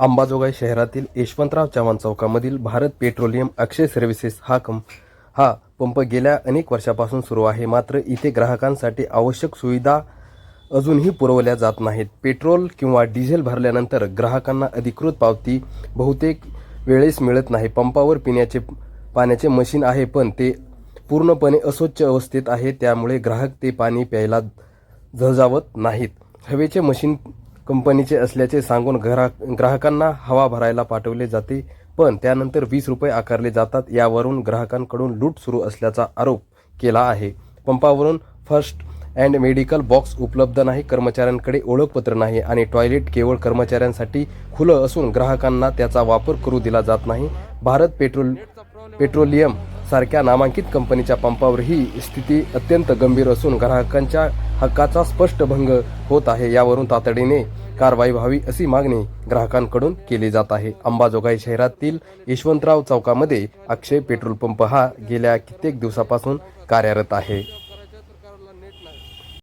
अंबाजोगाई शहरातील यशवंतराव चव्हाण चौकामधील Bharat petroleum Akshay services हा कं हा पंप गेल्या अनेक वर्षापासून सुरू आहे मात्र इथे ग्राहकांसाठी आवश्यक सुविधा अजूनही पुरवल्या जात नाहीत पेट्रोल किंवा डिझेल भरल्यानंतर ग्राहकांना अधिकृत पावती बहुतेक वेळेस मिळत नाही पंपावर पिण्याचे पाण्याचे मशीन आहे पण ते पूर्णपणे अस्वच्छ अवस्थेत आहे त्यामुळे ग्राहक ते पाणी प्यायला झजावत नाहीत हवेचे मशीन कंपनीचे असल्याचे सांगून ग्राहक ग्राहकांना हवा भरायला पाठवले जाते. पण त्यानंतर वीस रुपये आकारले जातात. यावरून ग्राहकांकडून लूट सुरू असल्याचा आरोप केला आहे. पंपावरून फर्स्ट अँड मेडिकल बॉक्स उपलब्ध नाही. कर्मचाऱ्यांकडे ओळखपत्र नाही आणि टॉयलेट केवळ कर्मचाऱ्यांसाठी खुलं असून ग्राहकांना त्याचा वापर करू दिला जात नाही. भारत पेट्रोल पेट्रोलियम सारख्या नामांकित कंपनीच्या पंपावर ही स्थिती अत्यंत गंभीर असून ग्राहकांच्या हक्काचा स्पष्ट भंग होत आहे यावरून तातडीने कारवाई व्हावी अशी मागणी ग्राहकांकडून केली जात आहे. अंबाजोगाई शहरातील यशवंतराव चौकामध्ये अक्षय पेट्रोल पंप हा गेल्या कित्येक दिवसापासून कार्यरत आहे.